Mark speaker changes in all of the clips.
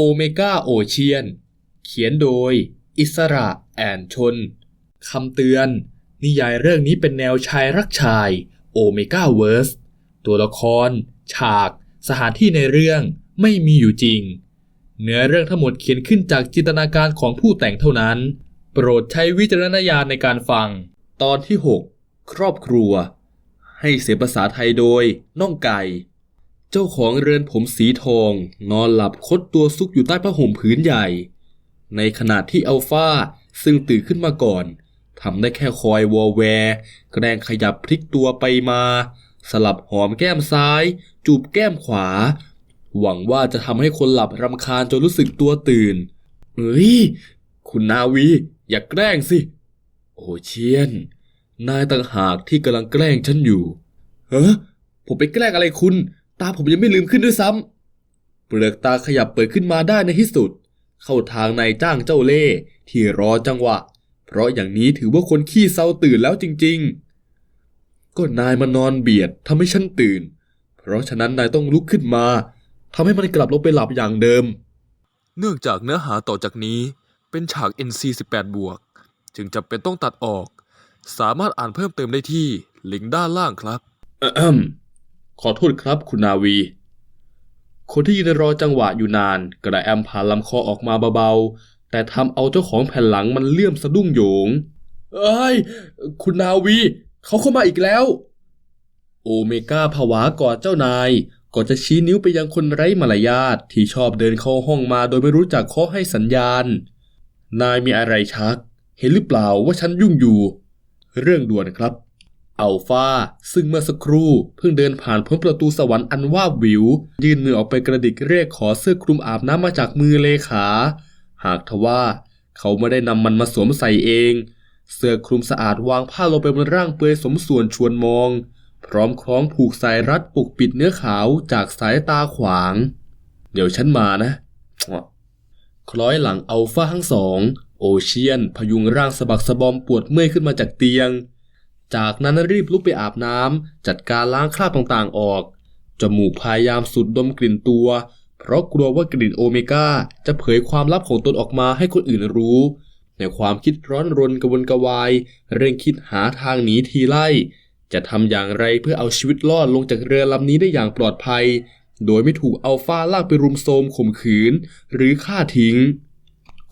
Speaker 1: โอเมก้าโอเชียน เขียนโดย อิสระแอนชน คำเตือน นิยายเรื่องนี้เป็นแนวชายรักชายโอเมก้าเวิร์ส ตัวละคร ฉาก สถานที่ในเรื่องไม่มีอยู่จริง เนื้อเรื่องทั้งหมดเขียนขึ้นจากจินตนาการของผู้แต่งเท่านั้น โปรดใช้วิจารณญาณในการฟัง ตอนที่ 6 ครอบครัว ให้เสียงภาษาไทยโดย น้องไก่ เจ้าของเรือนผมสีทอง นอนหลับคดตัวซุกอยู่ใต้ผ้าห่มผืนใหญ่ ในขณะที่อัลฟาซึ่งตื่นขึ้นมาก่อนทำได้แค่คอยวอแวร์แกล้งขยับพลิกตัวไปมา สลับหอมแก้มซ้าย จูบแก้มขวา หวังว่าจะทำให้คนหลับรำคาญจนรู้สึกตัวตื่นเฮ้ย คุณนาวี อย่าแกล้งสิ โอเชียน นายต่างหากที่กำลังแกล้งฉันอยู่ เฮ้อผมไปแกล้งอะไรคุณ ตาผมยังไม่ลืมขึ้นด้วยซ้ำเปลือกตาขยับเปิดขึ้นมาได้ในที่สุด เข้าทางนายจ้างเจ้าเล่ที่รอจังหวะ เพราะอย่างนี้ถือว่าคนขี้เศร้าตื่นแล้วจริง ๆ ก็นายมานอนเบียดทำให้ฉันตื่น เพราะฉะนั้นนายต้องลุกขึ้นมาทำให้มันกลับลงไปหลับอย่างเดิม
Speaker 2: เนื่องจากเนื้อหาต่อจากนี้เป็นฉาก NC 18 บวก จึงจำเป็นต้องตัดออก สามารถอ่านเพิ่มเติมได้ที่ลิงก์ด้านล่างครับ
Speaker 1: ขอโทษครับคุณนาวี คนที่ยืนรอจังหวะอยู่นาน กระแอมผ่านลำคอออกมาเบาๆ แต่ทำเอาเจ้าของแผ่นหลังมันเลื่อมสะดุ้งโยง เอ้ย คุณนาวี เขาเข้ามาอีกแล้ว โอเมก้าผวากอดเจ้านายก่อนจะชี้นิ้วไปยังคนไร้มารยาทที่ชอบเดินเข้าห้องมาโดยไม่รู้จักเคาะให้สัญญาณ นายมีอะไรชัก เห็นหรือเปล่าว่าฉันยุ่งอยู่ เรื่องด่วนครับ อัลฟาซึ่งเมื่อสักครู่เพิ่งเดินผ่านพ้นประตูสวรรค์อันว่าวิว ยื่นมือออกไปกระดิกเรียกขอเสื้อคลุมอาบน้ำมาจากมือเลขา หากทว่า เขาไม่ได้นำมันมาสวมใส่เอง เสื้อคลุมสะอาดวางผ้าลงไปบนร่างเปลือยสมส่วนชวนมอง พร้อมคล้องผูกสายรัดปกปิดเนื้อขาวจากสายตาขวาง เดี๋ยวฉันมานะ คล้อยหลังอัลฟาทั้งสอง โอเชียน พยุงร่างสะบักสะบอมปวดเมื่อยขึ้นมาจากเตียง จากนั้นรีบลุกไปอาบน้ำจัดการล้างคราบต่างๆออก จมูกพยายามสูดดมกลิ่นตัว เพราะกลัวว่ากลิ่นโอเมก้าจะเผยความลับของตนออกมาให้คนอื่นรู้ ในความคิดร้อนรนกระวนกระวาย เร่งคิดหาทางหนีทีไล่ จะทำอย่างไรเพื่อเอาชีวิตรอดลงจากเรือลำนี้ได้อย่างปลอดภัย โดยไม่ถูกอัลฟาลากไปรุมโทมข่มขืน หรือฆ่าทิ้ง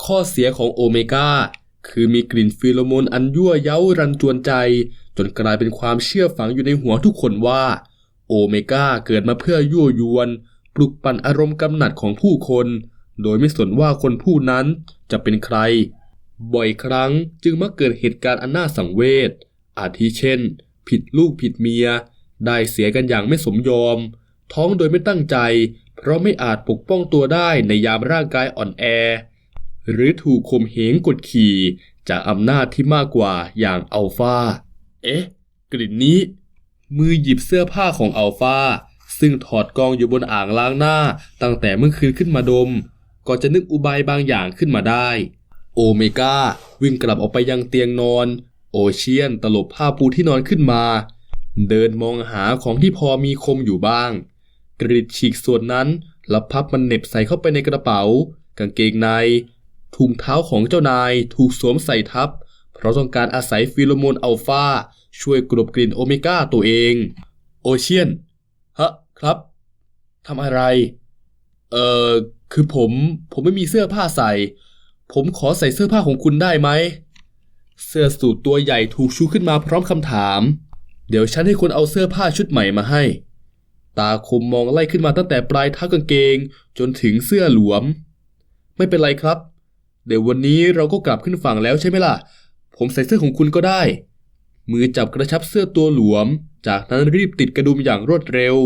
Speaker 1: ข้อเสียของโอเมก้าคือมีกลิ่นฟีโรโมนอันยั่วเย้ารันจวนใจ จนกลายเป็นความเชื่อฝังอยู่ในหัวทุกคนว่า โอเมก้าเกิดมาเพื่อยั่วยวน ปลุกปั่นอารมณ์กำหนัดของผู้คน โดยไม่สนว่าคนผู้นั้นจะเป็นใคร บ่อยครั้งจึงมักเกิดเหตุการณ์อันน่าสังเวชอาทิเช่น ผิดลูกผิดเมีย ได้เสียกันอย่างไม่สมยอม ท้องโดยไม่ตั้งใจ เพราะไม่อาจปกป้องตัวได้ในยามร่างกายอ่อนแอ หรือถูกข่มเหงกดขี่จากอำนาจที่มากกว่าอย่างอัลฟา เอ๊ะ กลิ่นนี้ มือหยิบเสื้อผ้าของอัลฟาซึ่งถอดกองอยู่บนอ่างล้างหน้า ตั้งแต่เมื่อคืนขึ้นมาดม ก็จะนึกอุบายบางอย่างขึ้นมาได้ โอเมก้าวิ่งกลับออกไปยังเตียงนอน โอเชียนตลบผ้าปูที่นอนขึ้นมา เดินมองหาของที่พอมีคมอยู่บ้าง กริดฉีกส่วนนั้นแล้วพับมันเน็บใส่เข้าไปในกระเป๋า กางเกงในถุงเท้าของเจ้านายถูกสวมใส่ทับ เพราะต้องการอาศัยฟีโรโมนอัลฟาช่วยกลบกลิ่นโอเมก้าตัวเอง โอเชียน ฮะ ครับทำอะไร เอ่อ คือผม ผมไม่มีเสื้อผ้าใส่ ผมขอใส่เสื้อผ้าของคุณได้ไหม เสื้อสูทตัวใหญ่ถูกชูขึ้นมาพร้อมคำถาม เดี๋ยวฉันให้คนเอาเสื้อผ้าชุดใหม่มาให้ ตาคมมองไล่ขึ้นมาตั้งแต่ปลายเท้ากางเกง จนถึงเสื้อหลวม ไม่เป็นไรครับ เดี๋ยววันนี้เราก็กลับขึ้นฝั่งแล้วใช่ไหมล่ะ ผมใส่เสื้อของคุณก็ได้ มือจับกระชับเสื้อตัวหลวม จากนั้นรีบติดกระดุมอย่างรวดเร็ว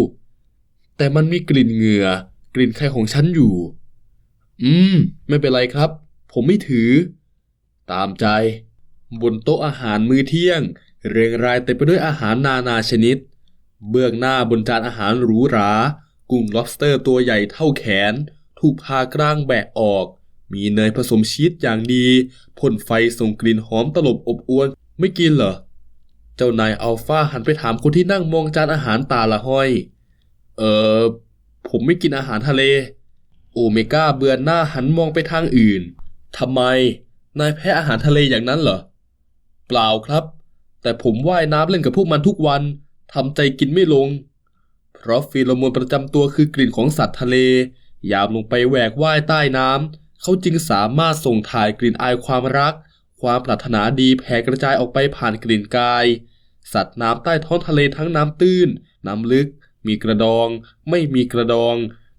Speaker 1: แต่มันมีกลิ่นเหงื่อ กลิ่นไข่ของฉันอยู่ อืม ไม่เป็นไรครับ ผมไม่ถือ ตามใจ บนโต๊ะอาหารมื้อเที่ยง เรียงรายเต็มไปด้วยอาหารนานาชนิด เบื้องหน้าบนจานอาหารหรูหรา กุ้ง lobster ตัวใหญ่เท่าแขน ถูกพากลางแบะออก มีเนยผสมชีสอย่างดีพ่นไฟส่งกลิ่นหอมตลบอบอวน ไม่กินเหรอ เจ้านายอัลฟาหันไปถามคนที่นั่งมองจานอาหารตาละห้อย เออผมไม่กินอาหารทะเล โอเมก้าเบือนหน้าหันมองไปทางอื่นทำไม นายแพ้อาหารทะเลอย่างนั้นเหรอ เปล่าครับ แต่ผมว่ายน้ำเล่นกับพวกมันทุกวันทำใจกินไม่ลง เพราะฟีโรโมนประจำตัวคือกลิ่นของสัตว์ทะเลยามลงไปแหวกว่ายใต้น้ำ เขาจึงสามารถส่งถ่ายกลิ่นอายความรัก ความปรารถนาดีแผ่กระจายออกไปผ่านกลิ่นกาย สัตว์น้ำใต้ท้องทะเลทั้งน้ำตื้น น้ำลึก มีกระดอง ไม่มีกระดอง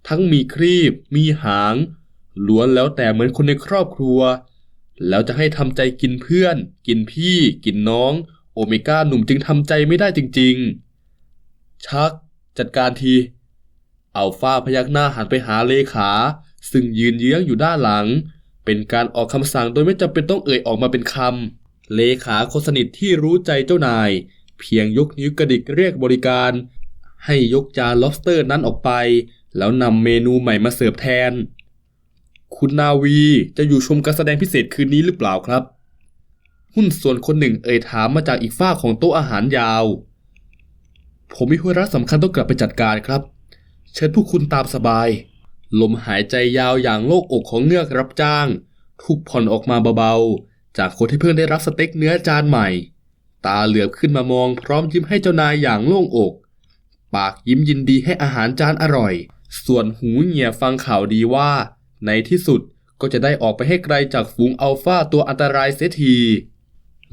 Speaker 1: ทั้งมีครีบ มีหาง ล้วนแล้วแต่เหมือนคนในครอบครัว แล้วจะให้ทำใจกินเพื่อน กินพี่ กินน้อง โอเมก้าหนุ่มจึงทำใจไม่ได้จริง ๆ ชัก จัดการทีอัลฟาพยักหน้าหันไปหาเลขา ซึ่งยืนเยื้องอยู่ด้านหลัง เป็นการออกคำสั่งโดยไม่จำเป็นต้องเอ่ยออกมาเป็นคำเลขาคนสนิทที่รู้ใจเจ้านาย เพียงยกนิ้วกระดิกเรียกบริการ ให้ยกจาน lobster นั้นออกไป แล้วนำเมนูใหม่มาเสิร์ฟแทน คุณนาวีจะอยู่ชมการแสดงพิเศษคืนนี้หรือเปล่าครับ หุ้นส่วนคนหนึ่งเอ่ยถามมาจากอีกฝ้าของโต๊ะอาหารยาว ผมมีธุระสำคัญต้องกลับไปจัดการครับ เชิญพวกคุณตามสบาย ลมหายใจยาวอย่างโล่งอกของเงือกรับจ้างทุกผ่อนออกมาเบาๆ จากคนที่เพิ่งได้รับสเต็กเนื้อจานใหม่ ตาเหลือบขึ้นมามองพร้อมยิ้มให้เจ้านายอย่างโล่งอก ปากยิ้มยินดีให้อาหารจานอร่อย ส่วนหูเหงี่ยฟังข่าวดีว่า ในที่สุดก็จะได้ออกไปให้ไกลจากฝูงอัลฟาตัวอันตรายเสียที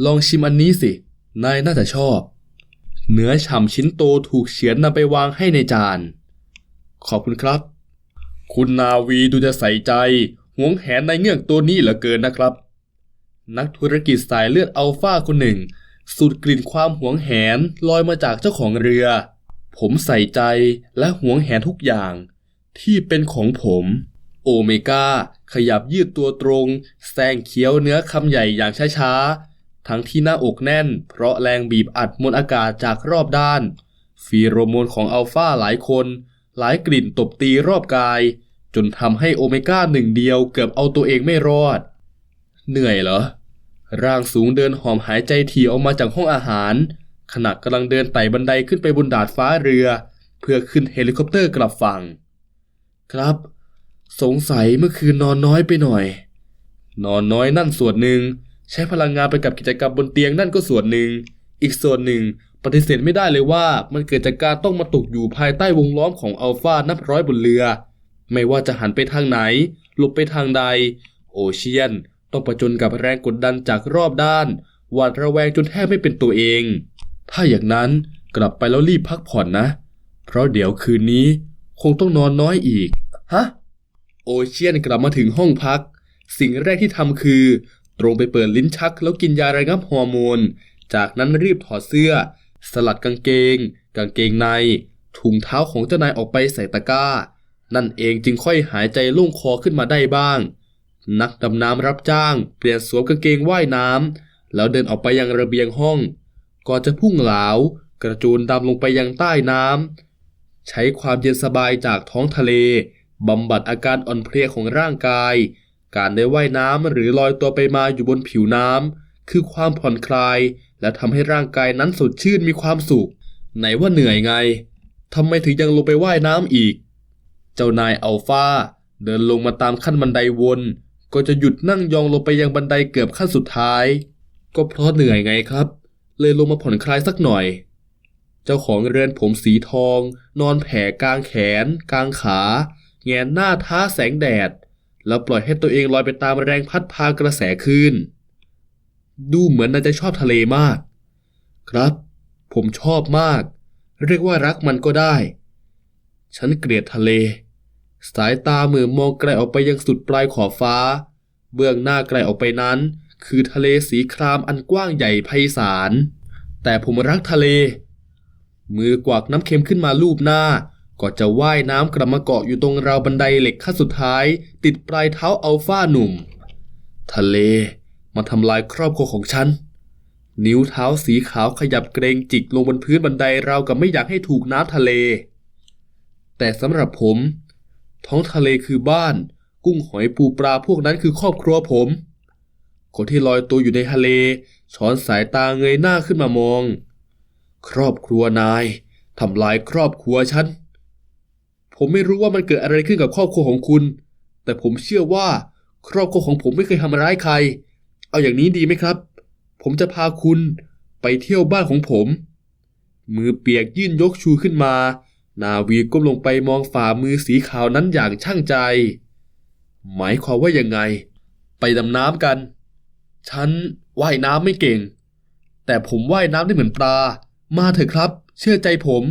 Speaker 1: ลองชิมอันนี้สิ นายน่าจะชอบ เนื้อฉ่ำชิ้นโตถูกเฉือนนำไปวางให้ในจาน ขอบคุณครับ คุณนาวีดูจะใส่ใจหวงแหนในเงือกตัวนี้เหลือเกินนะครับ นักธุรกิจสายเลือดอัลฟาคนหนึ่ง สูดกลิ่นความหวงแหนลอยมาจากเจ้าของเรือ ผมใส่ใจและหวงแหนทุกอย่าง ที่เป็นของผม โอเมก้าขยับยืดตัวตรงแซงเคี้ยวเนื้อคำใหญ่อย่างช้าๆ ทั้งที่หน้าอกแน่น เพราะแรงบีบอัดมวลอากาศจากรอบด้าน ฟีโรโมนของอัลฟาหลายคน หลายกลิ่นตบตีรอบกาย จนทำให้โอเมก้าหนึ่งเดียวเกือบเอาตัวเองไม่รอด เหนื่อยเหรอ ร่างสูงเดินหอมหายใจถี่ออกมาจากห้องอาหาร ขณะกำลังเดินไต่บันไดขึ้นไปบนดาดฟ้าเรือ เพื่อขึ้นเฮลิคอปเตอร์กลับฝั่ง ครับ สงสัยเมื่อคืนนอนน้อยไปหน่อย นอนน้อยนั่นส่วนหนึ่ง ใช้พลังงานไปกับกิจกรรมบนเตียงนั่นก็ส่วนหนึ่ง อีกส่วนหนึ่ง ปฏิเสธไม่ได้เลยว่ามันเกิดจากการต้องมาตกอยู่ภายใต้วงล้อมของอัลฟานับร้อยบนเรือ ไม่ว่าจะหันไปทางไหน หลบไปทางใด โอเชียน ต้องประจนกับแรงกดดันจากรอบด้าน หวาดระแวงจนแทบไม่เป็นตัวเอง ถ้าอย่างนั้นกลับไปแล้วรีบพักผ่อนนะ เพราะเดี๋ยวคืนนี้คงต้องนอนน้อยอีก ฮะ โอเชียนกลับมาถึงห้องพัก สิ่งแรกที่ทำคือ ตรงไปเปิดลิ้นชักแล้วกินยาระงับฮอร์โมน จากนั้นรีบถอดเสื้อ สลัดกางเกง กางเกงใน ถุงเท้าของเจ้านายออกไปใส่ตะกร้า นั่นเองจึงค่อยหายใจโล่งคอขึ้นมาได้บ้าง นักดำน้ำรับจ้าง เปลี่ยนสวมกางเกงว่ายน้ำแล้วเดินออกไปยังระเบียงห้อง ก่อนจะพุ่งเหลากระโจูนดำลงไปยังใต้น้ำใช้ความเย็นสบายจากท้องทะเลบำบัดอาการอ่อนเพลียของร่างกาย การได้ว่ายน้ำหรือลอยตัวไปมาอยู่บนผิวน้ำคือความผ่อนคลาย และทำให้ร่างกายนั้นสดชื่นมีความสุข ไหนว่าเหนื่อยไงทำไมถึงยังลงไปว่ายน้ำอีก เจ้านายอัลฟาเดินลงมาตามขั้นบันไดวน ก็จะหยุดนั่งยองลงไปยังบันไดเกือบขั้นสุดท้าย ก็เพราะเหนื่อยไงครับ เลยลงมาผ่อนคลายสักหน่อย เจ้าของเรือนผมสีทอง นอนแผ่กลางแขน กลางขา แงนหน้าท้าแสงแดด แล้วปล่อยให้ตัวเองลอยไปตามแรงพัดพากระแสคลื่น ดูเหมือนนายจะชอบทะเลมาก ครับ ผมชอบมาก เรียกว่ารักมันก็ได้ ฉันเกลียดทะเล สายตาเหมือมองไกลออกไปยังสุดปลายขอบฟ้า เบื้องหน้าไกลออกไปนั้น คือทะเลสีครามอันกว้างใหญ่ไพศาล แต่ผมรักทะเล มือกวักน้ำเค็มขึ้นมาลูบหน้าก็จะว่ายน้ำกลับมาเกาะอยู่ตรงราวบันไดเหล็กขั้นสุดท้าย ติดปลายเท้าอัลฟาหนุ่ม ทะเล มาทำลายครอบครัวของฉัน นิ้วเท้าสีขาวขยับเกรงจิกลงบนพื้นบันไดราวกับไม่อยากให้ถูกน้ำทะเล แต่สำหรับผม ท้องทะเลคือบ้าน กุ้งหอยปูปลาพวกนั้นคือครอบครัวผม คนที่ลอยตัวอยู่ในทะเล ช้อนสายตาเงยหน้าขึ้นมามอง ครอบครัวนายทำลายครอบครัวฉัน ผมไม่รู้ว่ามันเกิดอะไรขึ้นกับครอบครัวของคุณ แต่ผมเชื่อว่าครอบครัวของผมไม่เคยทำร้ายใคร เอาอย่างนี้ดีไหมครับ ผมจะพาคุณไปเที่ยวบ้านของผม มือเปียกยื่นยกชูขึ้นมา นาวีก้มลงไปมองฝ่ามือสีขาวนั้นอย่างช่างใจ หมายความว่ายังไง ไปดำน้ำกัน ฉันว่ายน้ำไม่เก่ง แต่ผมว่ายน้ำได้เหมือนปลา มาเถอะครับ เชื่อใจผม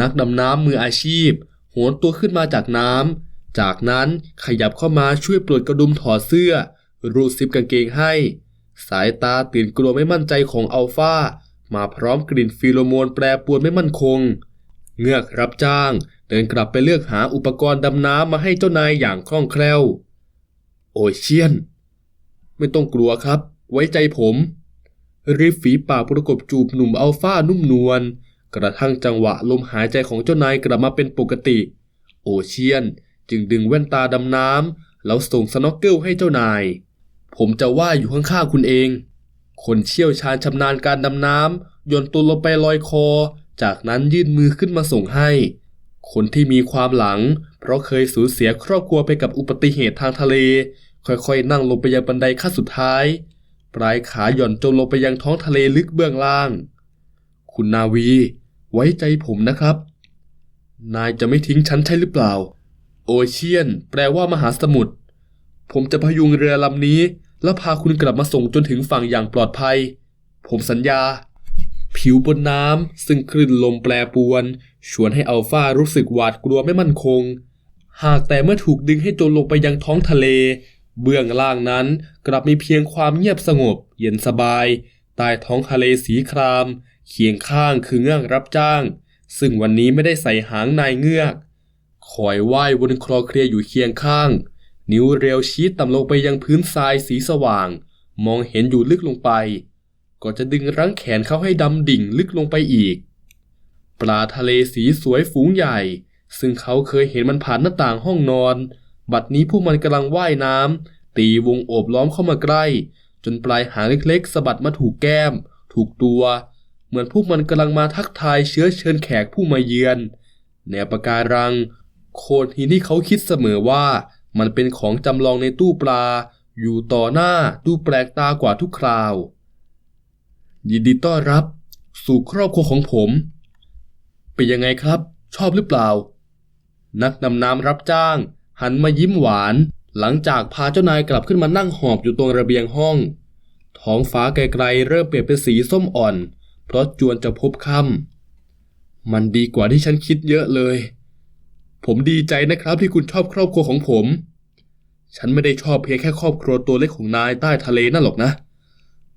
Speaker 1: นักดำน้ำมืออาชีพ โหนตัวขึ้นมาจากน้ำจากนั้นขยับเข้ามาช่วยปลดกระดุมถอดเสื้อ รูดซิปกางเกงให้ สายตาตื่นกลัวไม่มั่นใจของอัลฟามาพร้อมกลิ่นฟีโรโมนแปรปรวนไม่มั่นคง เงือกรับจ้าง เดินกลับไปเลือกหาอุปกรณ์ดำน้ำมาให้เจ้านายอย่างคล่องแคล่ว โอเชียน ไม่ต้องกลัวครับ ไว้ใจผม ริฟฝีปากประกบจูบหนุ่มอัลฟานุ่มนวลกระทั่งจังหวะลมหายใจของเจ้านายกลับมาเป็นปกติ โอเชียนจึงดึงแว่นตาดำน้ำแล้วส่งสโนว์เกิลให้เจ้านาย ผมจะว่ายอยู่ข้างๆคุณเอง คนเชี่ยวชาญชำนาญการดำน้ำโยนตัวลงไปลอยคอ จากนั้นยื่นมือขึ้นมาส่งให้ คนที่มีความหลัง เพราะเคยสูญเสียครอบครัวไปกับอุบัติเหตุทางทะเล ค่อยๆ นั่งลงไปยังบันไดขั้นสุดท้าย ปลายขาหย่อนจนลงไปยังท้องทะเลลึกเบื้องล่าง คุณนาวี ไว้ใจผมนะครับ นายจะไม่ทิ้งฉันใช่หรือเปล่า โอเชียน แปลว่ามหาสมุทร ผมจะพยุงเรือลำนี้ แล้วพาคุณกลับมาส่งจนถึงฝั่งอย่างปลอดภัย ผมสัญญา ผิวบนน้ำซึ่งคลื่นลมแปรปรวน ชวนให้อัลฟารู้สึกหวาดกลัวไม่มั่นคง หากแต่เมื่อถูกดึงให้จมลงไปยังท้องทะเล เบื้องล่างนั้นกลับมีเพียงความเงียบสงบ เย็นสบายใต้ท้องทะเลสีคราม เคียงข้างคือเงือกรับจ้าง ซึ่งวันนี้ไม่ได้ใส่หางนายเงือกคอยว่ายบนคลอเคลียอยู่เคียงข้าง นิ้วเรียวชี้ต่ำลงไปยังพื้นทรายสีสว่าง มองเห็นอยู่ลึกลงไป ก็จะดึงรั้งแขนเขาให้ดำดิ่งลึกลงไปอีก ปลาทะเลสีสวยฝูงใหญ่ ซึ่งเขาเคยเห็นมันผ่านหน้าต่างห้องนอน บัดนี้พวกมันกำลังว่ายน้ำตีวงโอบล้อมเข้ามาใกล้ จนปลายหางเล็กๆสะบัดมาถูกแก้ม ถูกตัว เหมือนพวกมันกำลังมาทักทายเชื้อเชิญแขกผู้มาเยือนแนวปะการังโขดหินที่เขาคิดเสมอว่า มันเป็นของจำลองในตู้ปลา อยู่ต่อหน้าดูแปลกตากว่าทุกคราว ยินดีต้อนรับ สู่ครอบครัวของผม เป็นยังไงครับ ชอบหรือเปล่า นักดำน้ำรับจ้าง หันมายิ้มหวาน หลังจากพาเจ้านายกลับขึ้นมานั่งหอบอยู่ตรงระเบียงห้อง ท้องฟ้าไกลๆเริ่มเปลี่ยนเป็นสีส้มอ่อน เพราะจวนจะพบค่ำมันดีกว่าที่ฉันคิดเยอะเลยผมดีใจนะครับที่คุณชอบครอบครัวของผม ฉันไม่ได้ชอบเพียงแค่ครอบครัวตัวเล็กของนายใต้ทะเลนั่นหรอกนะ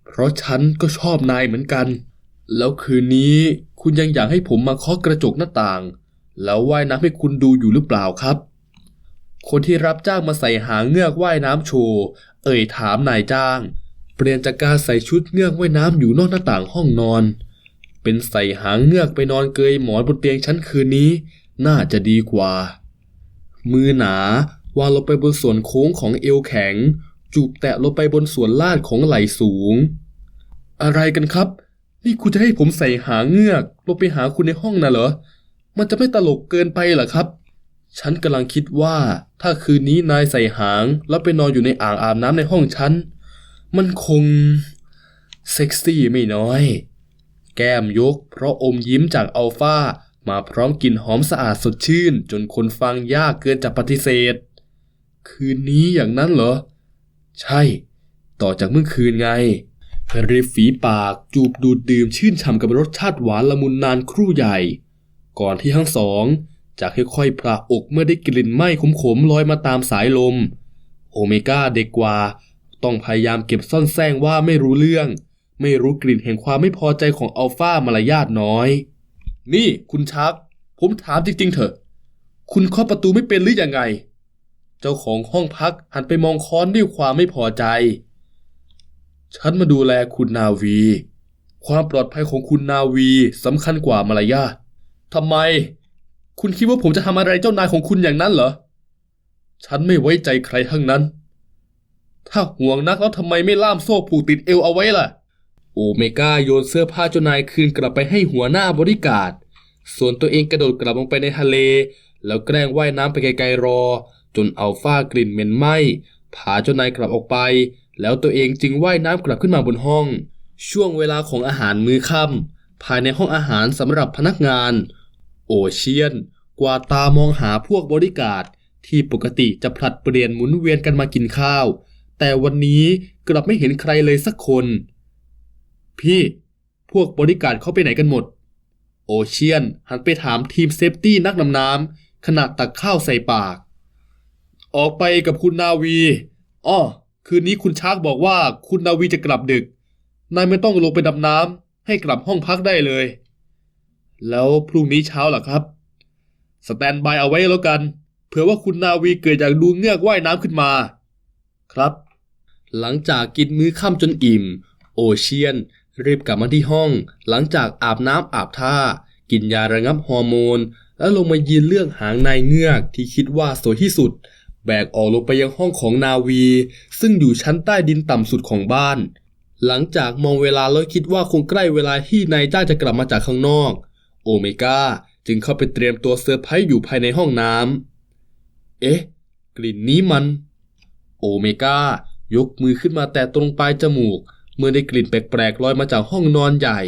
Speaker 1: เพราะฉันก็ชอบนายเหมือนกัน แล้วคืนนี้คุณยังอยากให้ผมมาเคาะกระจกหน้าต่าง แล้วว่ายน้ำให้คุณดูอยู่หรือเปล่าครับ คนที่รับจ้างมาใส่หางเงือกว่ายน้ำโชว์เอ่ยถามนายจ้าง เปลี่ยนจากการใส่ชุดเงือกว่ายน้ำอยู่นอกหน้าต่างห้องนอน เป็นใส่หางเงือกไปนอนเกยหมอนบนเตียงชั้นคืนนี้ น่าจะดีกว่า มือหนา วางลงไปบนส่วนโค้งของเอวแข็ง จูบแตะลงไปบนส่วนลาดของไหล่สูง อะไรกันครับ นี่คุณจะให้ผมใส่หางเงือกลงไปหาคุณในห้องน่ะเหรอ มันจะไม่ตลกเกินไปเหรอครับ ฉันกำลังคิดว่า ถ้าคืนนี้นายใส่หาง แล้วไปนอนอยู่ในอ่างอาบน้ำในห้องฉัน มันคง เซ็กซี่ไม่น้อย แก้มยก เพราะอมยิ้มจากอัลฟามาพร้อมกลิ่นหอมสะอาดสดชื่น จนคนฟังยากเกินจะปฏิเสธ คืนนี้อย่างนั้นเหรอ ใช่ ต่อจากเมื่อคืนไงริมฝีปากจูบดูดดื่มชื่นฉ่ำกับรสชาติหวานละมุนนานครู่ใหญ่ ก่อนที่ทั้งสองจะค่อยๆพระอกเมื่อได้กลิ่นไหม้ขมๆลอยมาตามสายลม โอเมก้าเด็กกว่า ต้องพยายามเก็บซ่อนแซงว่าไม่รู้เรื่อง ไม่รู้กลิ่นแห่งความไม่พอใจของอัลฟามารยาทน้อย นี่คุณชัก ผมถามจริงๆเถอะ คุณเคาะประตูไม่เป็นหรือยังไง เจ้าของห้องพักหันไปมองค้อนด้วยความไม่พอใจ ฉันมาดูแลคุณนาวี ความปลอดภัยของคุณนาวีสำคัญกว่ามารยาททำไม คุณคิดว่าผมจะทำอะไรเจ้านายของคุณอย่างนั้นเหรอ ฉันไม่ไว้ใจใครทั้งนั้น ถ้าห่วงนักแล้วทำไมไม่ล่ามโซ่ผูกติดเอวเอาไว้ล่ะ โอเมก้าโยนเสื้อผ้าเจ้านายคืนกลับไปให้หัวหน้าบริการส่วนตัวเองกระโดดกลับลงไปในทะเล แล้วแกล้งว่ายน้ำไปไกลๆรอ จนอัลฟากลิ่นเหม็นไหม้พาเจ้านายกลับออกไป แล้วตัวเองจึงว่ายน้ำกลับขึ้นมาบนห้อง ช่วงเวลาของอาหารมื้อค่ำภายในห้องอาหารสำหรับพนักงาน โอเชียน กว่าตามองหาพวกบริการที่ปกติจะผลัดเปลี่ยนหมุนเวียนกันมากินข้าว แต่วันนี้กลับไม่เห็นใครเลยสักคน พี่ พวกบริการเขาไปไหนกันหมด โอเชียนหันไปถามทีมเซฟตี้นักดำน้ำขณะตักข้าวใส่ปาก ออกไปกับคุณนาวีอ้อคืนนี้คุณชาร์กบอกว่าคุณนาวีจะกลับดึก นายไม่ต้องลงไปดำน้ำให้กลับห้องพักได้เลย แล้วพรุ่งนี้เช้าล่ะครับ สแตนบายเอาไว้แล้วกัน เผื่อว่าคุณนาวีเกิดอยากดูเงือกว่ายน้ำขึ้นมา ครับ หลังจากกินมื้อค่ำจนอิ่ม โอเชียน รีบกลับมาที่ห้อง หลังจากอาบน้ำอาบท่า กินยาระงับฮอร์โมน แล้วลงมายืนเลือกหางนายเงือกที่คิดว่าสวยที่สุด แบกออกลงไปยังห้องของนาวี ซึ่งอยู่ชั้นใต้ดินต่ำสุดของบ้าน หลังจากมองเวลาแล้วคิดว่าคงใกล้เวลาที่นายจ้างจะกลับมาจากข้างนอก โอเมก้าจึงเข้าไปเตรียมตัวเซอร์ไพรส์อยู่ภายในห้องน้ำ เอ๊ะ กลิ่นนี้มัน โอเมก้ายกมือขึ้นมาแต่ตรงปลายจมูก เมื่อได้กลิ่นแปลกๆลอยมาจากห้องนอนใหญ่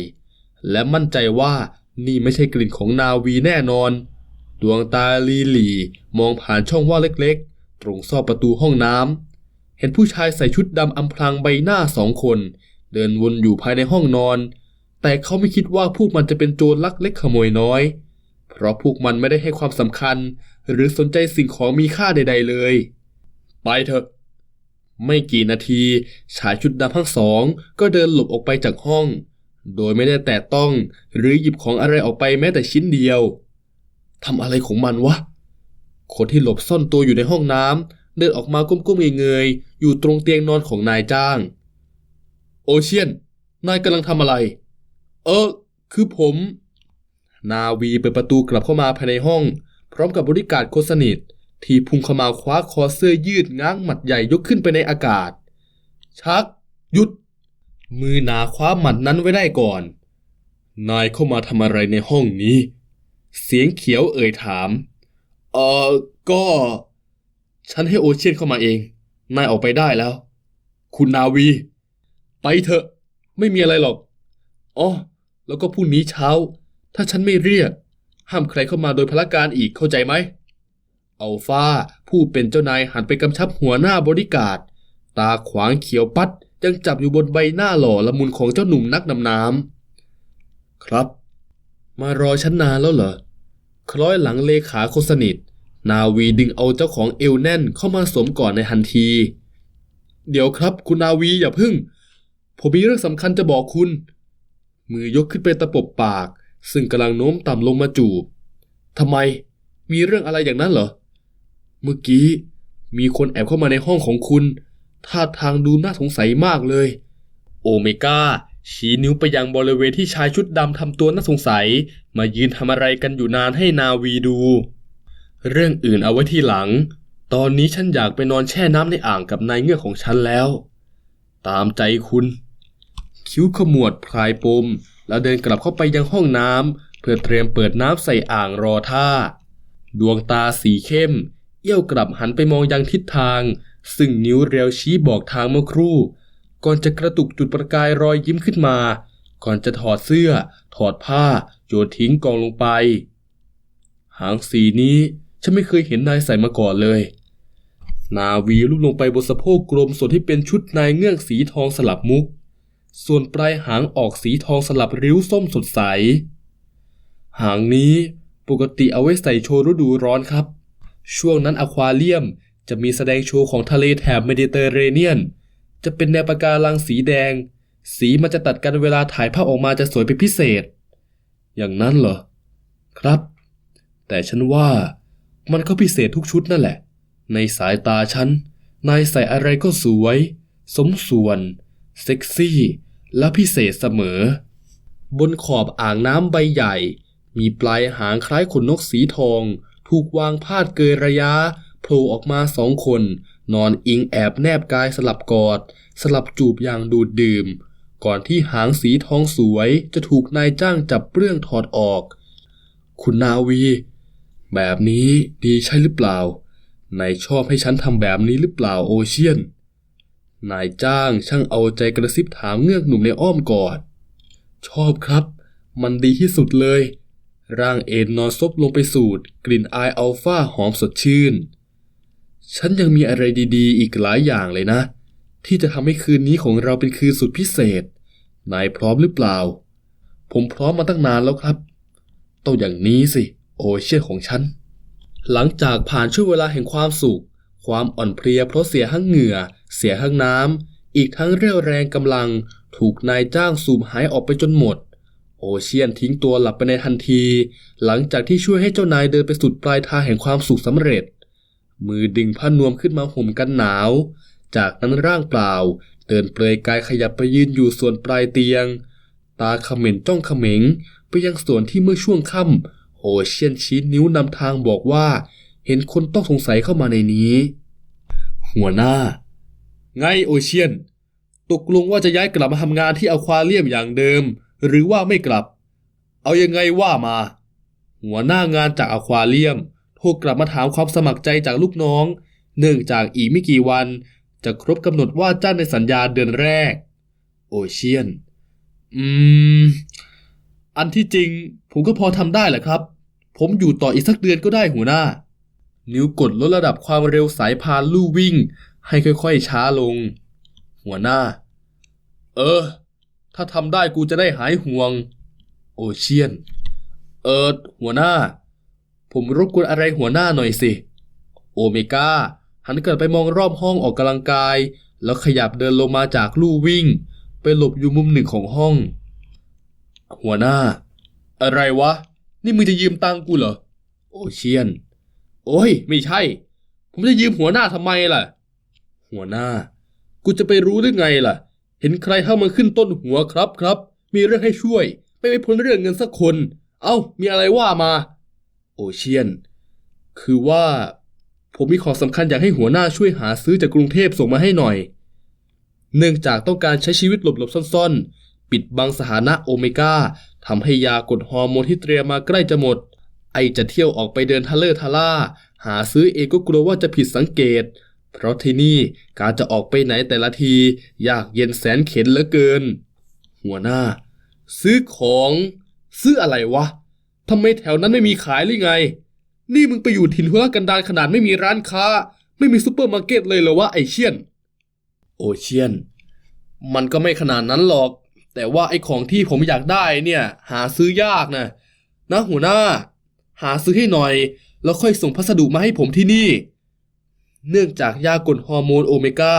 Speaker 1: และมั่นใจว่านี่ไม่ใช่กลิ่นของนาวีแน่นอน ดวงตาลีหลีมองผ่านช่องว่างเล็กๆ ตรงซอกประตูห้องน้ำเห็นผู้ชายใส่ชุดดำอำพรางใบหน้าสองคน เดินวนอยู่ภายในห้องนอน แต่เขาไม่คิดว่าพวกมันจะเป็นโจรลักเล็กขโมยน้อย เพราะพวกมันไม่ได้ให้ความสำคัญ หรือสนใจสิ่งของมีค่าใด ๆ เลย ไปเถอะ ไม่กี่นาที ชายชุดดำทั้งสอง ก็เดินหลบออกไปจากห้อง โดยไม่ได้แตะต้อง หรือหยิบของอะไรออกไปแม้แต่ชิ้นเดียวทำอะไรของมันวะ คนที่หลบซ่อนตัวอยู่ในห้องน้ำเดินออกมาก้มๆเงยๆอยู่ตรงเตียงนอนของนายจ้าง โอเชียน นายกำลังทำอะไร เออ คือผม นาวีเปิดประตูกลับเข้ามาภายในห้อง พร้อมกับบริการดคนสนิทที่พุ่งเข้ามาคว้าคอเสื้อยืดง้างหมัดใหญ่ยกขึ้นไปในอากาศ ชัก หยุด มือหนาคว้าหมัดนั้นไว้ได้ก่อน นายเข้ามาทำอะไรในห้องนี้ เสียงเขียวเอ่ยถาม เออก็ ฉันให้โอเชียนเข้ามาเอง นายออกไปได้แล้ว คุณนาวี ไปเถอะ ไม่มีอะไรหรอก อ๋อ แล้วก็พรุ่งนี้เช้า ถ้าฉันไม่เรียก ห้ามใครเข้ามาโดยพละการอีกเข้าใจไหมอัลฟาผู้เป็นเจ้านายหันไปกำชับหัวหน้าบริการตาขวางเขียวปัดยังจับอยู่บนใบหน้าหล่อละมุนของเจ้าหนุ่มนักดำน้ำครับ มารอฉันนานแล้วเหรอ คล้อยหลังเลขาคนสนิท นาวีดึงเอาเจ้าของเอวแน่นเข้ามาสวมก่อนในทันที เดี๋ยวครับ คุณนาวีอย่าพึ่ง ผมมีเรื่องสำคัญจะบอกคุณ มือยกขึ้นไปตะปบปาก ซึ่งกำลังโน้มต่ำลงมาจูบทำไม มีเรื่องอะไรอย่างนั้นเหรอ เมื่อกี้ มีคนแอบเข้ามาในห้องของคุณ ท่าทางดูน่าสงสัยมากเลย โอเมก้าชี้นิ้วไปยังบริเวณที่ชายชุดดำทำตัวน่าสงสัย มายืนทำอะไรกันอยู่นานให้นาวีดู เรื่องอื่นเอาไว้ที่หลัง ตอนนี้ฉันอยากไปนอนแช่น้ำในอ่างกับนายเงือกของฉันแล้ว ตามใจคุณ คิ้วขมวดพลายปม แล้วเดินกลับเข้าไปยังห้องน้ำเพื่อเตรียมเปิดน้ำใส่อ่างรอท่า ดวงตาสีเข้ม เอี้ยวกลับหันไปมองยังทิศทาง ซึ่งนิ้วเรียวชี้บอกทางเมื่อครู่ ก่อนจะกระตุกจุดประกายรอยยิ้มขึ้นมา ก่อนจะถอดเสื้อ ถอดผ้า โยนทิ้งกองลงไป หางสีนี้ฉันไม่เคยเห็นนายใส่มาก่อนเลย นาวีลุกลงไปบนสะโพกกลมส่วนที่เป็นชุดนายเงื่อกสีทองสลับมุก ส่วนปลายหางออกสีทองสลับริ้วส้มสดใส หางนี้ปกติเอาไว้ใส่โชว์ฤดูร้อนครับ ช่วงนั้นอควาเรียมจะมีแสดงโชว์ของทะเลแถบเมดิเตอร์เรเนียน จะเป็นแนวปะการังสีแดง สีมันจะตัดกันเวลาถ่ายภาพออกมาจะสวยเป็นพิเศษ อย่างนั้นเหรอ ครับ แต่ฉันว่ามันก็พิเศษทุกชุดนั่นแหละ ในสายตาฉัน นายใส่อะไรก็สวย สมส่วน เซ็กซี่ และพิเศษเสมอ บนขอบอ่างน้ำใบใหญ่ มีปลายหางคล้ายขนนกสีทอง ถูกวางพาดเกยระยะโผล่ออกมาสองคน นอนอิงแอบแนบกายสลับกอด สลับจูบอย่างดูดดื่ม ก่อนที่หางสีทองสวยจะถูกนายจ้างจับเปลื้องถอดออก คุณนาวี แบบนี้ดีใช่หรือเปล่านายชอบให้ฉันทำแบบนี้หรือเปล่าโอเชียน นายจ้างช่างเอาใจกระซิบถามเงือกหนุ่มในอ้อมกอด ชอบครับ มันดีที่สุดเลย ร่างเอ็นนอนซบลงไปสูดกลิ่นอายอัลฟาหอมสดชื่น ฉันยังมีอะไรดีๆ อีกหลายอย่างเลยนะ ที่จะทำให้คืนนี้ของเราเป็นคืนสุดพิเศษ นายพร้อมหรือเปล่า ผมพร้อมมาตั้งนานแล้วครับ ต้องอย่างนี้สิ โอเชียนของฉัน หลังจากผ่านช่วงเวลาแห่งความสุข ความอ่อนเพลียเพราะเสียทั้งเหงื่อ เสียทั้งน้ำ อีกทั้งเรี่ยวแรงกำลัง ถูกนายจ้างสูบหายออกไปจนหมด โอเชียนทิ้งตัวหลับไปในทันที หลังจากที่ช่วยให้เจ้านายเดินไปสุดปลายทางแห่งความสุขสำเร็จ มือดึงผ้านวมขึ้นมาห่มกันหนาว จากนั้นร่างเปล่า เดินเปลือยกายขยับไปยืนอยู่ส่วนปลายเตียง ตาเขม็นจ้องเขม็งไปยังส่วนที่เมื่อช่วงค่ำโอเชียนชี้นิ้วนำทางบอกว่า เห็นคนต้องสงสัยเข้ามาในนี้ หัวหน้า ไงโอเชียน ตกลงว่าจะย้ายกลับมาทำงานที่อควาเรียมอย่างเดิม หรือว่าไม่กลับ เอายังไงว่ามา หัวหน้างานจากอควาเรียมโทรกลับมาถามความสมัครใจจากลูกน้อง เนื่องจากอีกไม่กี่วัน จะครบกำหนดว่าจ้างในสัญญาเดือนแรก โอเชียน อืม อันที่จริง ผมก็พอทำได้แหละครับ ผมอยู่ต่ออีกสักเดือนก็ได้หัวหน้า นิ้วกดลดระดับความเร็วสายพานลู่วิ่ง ให้ค่อยๆช้าลง หัวหน้า เออ ถ้าทำได้กูจะได้หายห่วง โอเชียน เออหัวหน้า ผมรบกวนอะไรหัวหน้าหน่อยสิ โอเมก้า หันกลับไปมองรอบห้องออกกำลังกาย แล้วขยับเดินลงมาจากลู่วิ่ง ไปหลบอยู่มุมหนึ่งของห้อง หัวหน้า อะไรวะ นี่มึงจะยืมตังค์กูเหรอ โอเชียน โอ้ย ไม่ใช่ ผมจะยืมหัวหน้าทำไมล่ะ หัวหน้า กูจะไปรู้ได้ไงล่ะ เห็นใครเข้ามาขึ้นต้นหัวครับครับ มีเรื่องให้ช่วย ไม่ไปพ้นเรื่องเงินสักคน เอ้า มีอะไรว่ามา โอเชียน คือว่า ผมมีของสำคัญอยากให้หัวหน้าช่วยหาซื้อจากกรุงเทพส่งมาให้หน่อย เนื่องจากต้องการใช้ชีวิตหลบๆซ่อนๆ ปิดบังสถานะโอเมก้าทำให้ยากดฮอร์โมนที่เตรียมมาใกล้จะหมด ไอจะเที่ยวออกไปเดินทะเลทะล่า หาซื้อเองก็กลัวว่าจะผิดสังเกต เพราะที่นี่การจะออกไปไหนแต่ละทียากเย็นแสนเข็นเหลือเกิน หัวหน้า ซื้อของ ซื้ออะไรวะทำไมแถวนั้นไม่มีขายหรือไง นี่มึงไปอยู่ถิ่นทุรกันดารขนาดไม่มีร้านค้า ไม่มีซูเปอร์มาร์เก็ตเลยเหรอวะไอเชียน โอเชียน มันก็ไม่ขนาดนั้นหรอก แต่ว่าไอของที่ผมอยากได้เนี่ย หาซื้อยากนะนะหัวหน้า หาซื้อให้หน่อย แล้วค่อยส่งพัสดุมาให้ผมที่นี่ เนื่องจากยากดฮอร์โมนโอเมก้า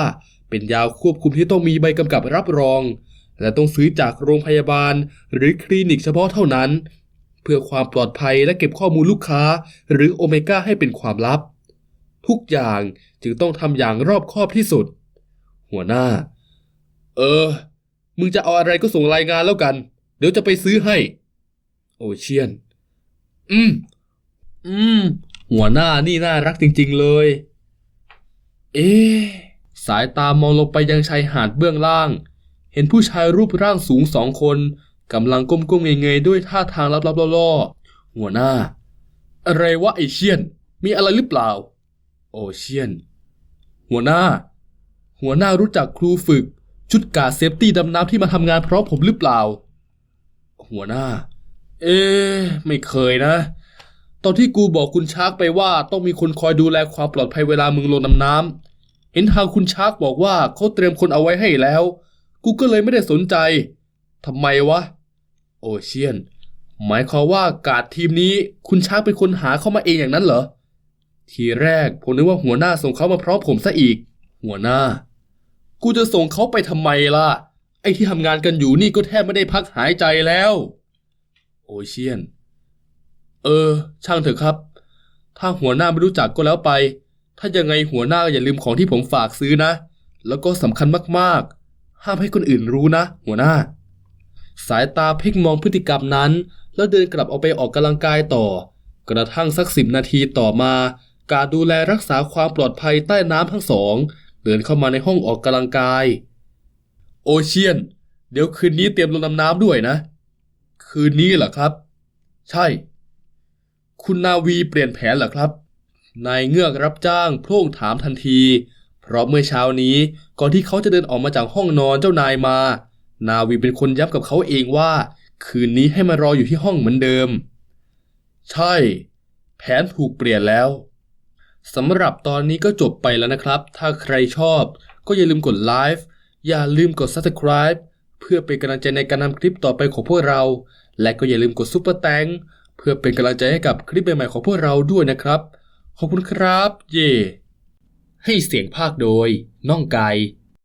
Speaker 1: เป็นยาควบคุมที่ต้องมีใบกำกับรับรอง และต้องซื้อจากโรงพยาบาลหรือคลินิกเฉพาะเท่านั้น เพื่อความปลอดภัยและเก็บข้อมูลลูกค้า หรือโอเมก้าให้เป็นความลับ ทุกอย่างจึงต้องทำอย่างรอบคอบที่สุด หัวหน้า เออ มึงจะเอาอะไรก็ส่งรายงานแล้วกัน เดี๋ยวจะไปซื้อให้ โอเชียน อืม อืม หัวหน้านี่น่ารักจริง ๆ เลย เอ๊สายตามองลงไปยังชายหาดเบื้องล่าง เห็นผู้ชายรูปร่างสูงสองคน กำลังก้มๆเงยๆด้วยท่าทางลับๆล่อๆหัวหน้า อะไรวะไอเชียน มีอะไรหรือเปล่า โอเชียน หัวหน้า หัวหน้ารู้จักครูฝึก ชุดกาเซฟตี้ดำน้ำที่มาทำงานพร้อมผมหรือเปล่า หัวหน้า เอ๊ะไม่เคยนะ ตอนที่กูบอกคุณชาร์กไปว่าต้องมีคนคอยดูแลความปลอดภัยเวลามึงลงน้ำน้ำเห็นทางคุณชาร์กบอกว่าเขาเตรียมคนเอาไว้ให้แล้ว กูก็เลยไม่ได้สนใจทำไมวะ โอเชียน หมายความว่ากาดทีมนี้คุณชาร์กเป็นคนหาเข้ามาเองอย่างนั้นเหรอ ทีแรกผมนึกว่าหัวหน้าส่งเขามาพร้อมผมซะอีก หัวหน้า กูจะส่งเขาไปทำไมล่ะ ไอ้ที่ทำงานกันอยู่นี่ก็แทบไม่ได้พักหายใจแล้ว โอเชียน เออ ช่างเถอะครับ ถ้าหัวหน้าไม่รู้จักก็แล้วไป ถ้ายังไงหัวหน้าอย่าลืมของที่ผมฝากซื้อนะ แล้วก็สำคัญมากๆ ห้ามให้คนอื่นรู้นะ หัวหน้า สายตาเพ่งมองพฤติกรรมนั้น แล้วเดินกลับออกไปออกกำลังกายต่อ กระทั่งสักสิบนาทีต่อมา การดูแลรักษาความปลอดภัยใต้น้ำทั้งสอง เดินเข้ามาในห้องออกกำลังกาย โอเชียน เดี๋ยวคืนนี้เตรียมลงน้ำน้ำด้วยนะ คืนนี้เหรอครับ ใช่ คุณนาวีเปลี่ยนแผนเหรอครับนายเงือกรับจ้างโพล่งถามทันที เพราะเมื่อเช้านี้ก่อนที่เขาจะเดินออกมาจากห้องนอนเจ้านายมา นาวีเป็นคนย้ำกับเขาเองว่า คืนนี้ให้มารออยู่ที่ห้องเหมือนเดิม ใช่ แผนถูกเปลี่ยนแล้วสำหรับตอนนี้ก็จบไปแล้วนะครับ ถ้าใครชอบก็อย่าลืมกดไลฟ์อย่าลืมกด subscribe เพื่อเป็นกำลังใจในการทำคลิปต่อไปของพวกเรา และก็อย่าลืมกดซุปเปอร์แตงเพื่อเป็นกำลังใจให้กับคลิปใหม่ๆของพวกเราด้วยนะครับ ขอบคุณครับ เย่ให้เสียงภาคโดย น้องไก่